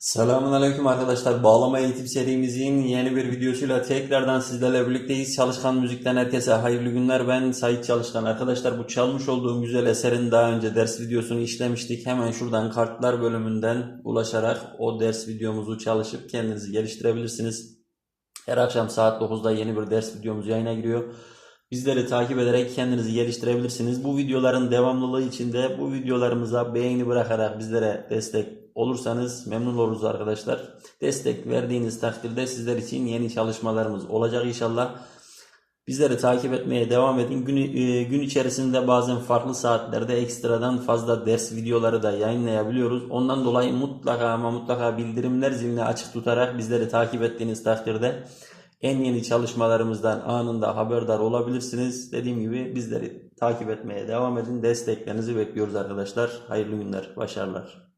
Selamun Aleyküm arkadaşlar. Bağlama eğitim serimizin yeni bir videosuyla tekrardan sizlerle birlikteyiz. Çalışkan Müzik'ten herkese hayırlı günler. Ben Sait Çalışkan. Arkadaşlar bu çalmış olduğum güzel eserin daha önce ders videosunu işlemiştik. Hemen şuradan kartlar bölümünden ulaşarak o ders videomuzu çalışıp kendinizi geliştirebilirsiniz. Her akşam saat 9'da yeni bir ders videomuz yayına giriyor. Bizleri takip ederek kendinizi geliştirebilirsiniz. Bu videoların devamlılığı için de bu videolarımıza beğeni bırakarak bizlere destek olursanız memnun oluruz arkadaşlar. Destek verdiğiniz takdirde sizler için yeni çalışmalarımız olacak inşallah. Bizleri takip etmeye devam edin. Gün, e, gün içerisinde bazen farklı saatlerde ekstradan fazla ders videoları da yayınlayabiliyoruz. Ondan dolayı mutlaka ama mutlaka bildirimler zilini açık tutarak bizleri takip ettiğiniz takdirde en yeni çalışmalarımızdan anında haberdar olabilirsiniz. Dediğim gibi bizleri takip etmeye devam edin. Desteklerinizi bekliyoruz arkadaşlar. Hayırlı günler, başarılar.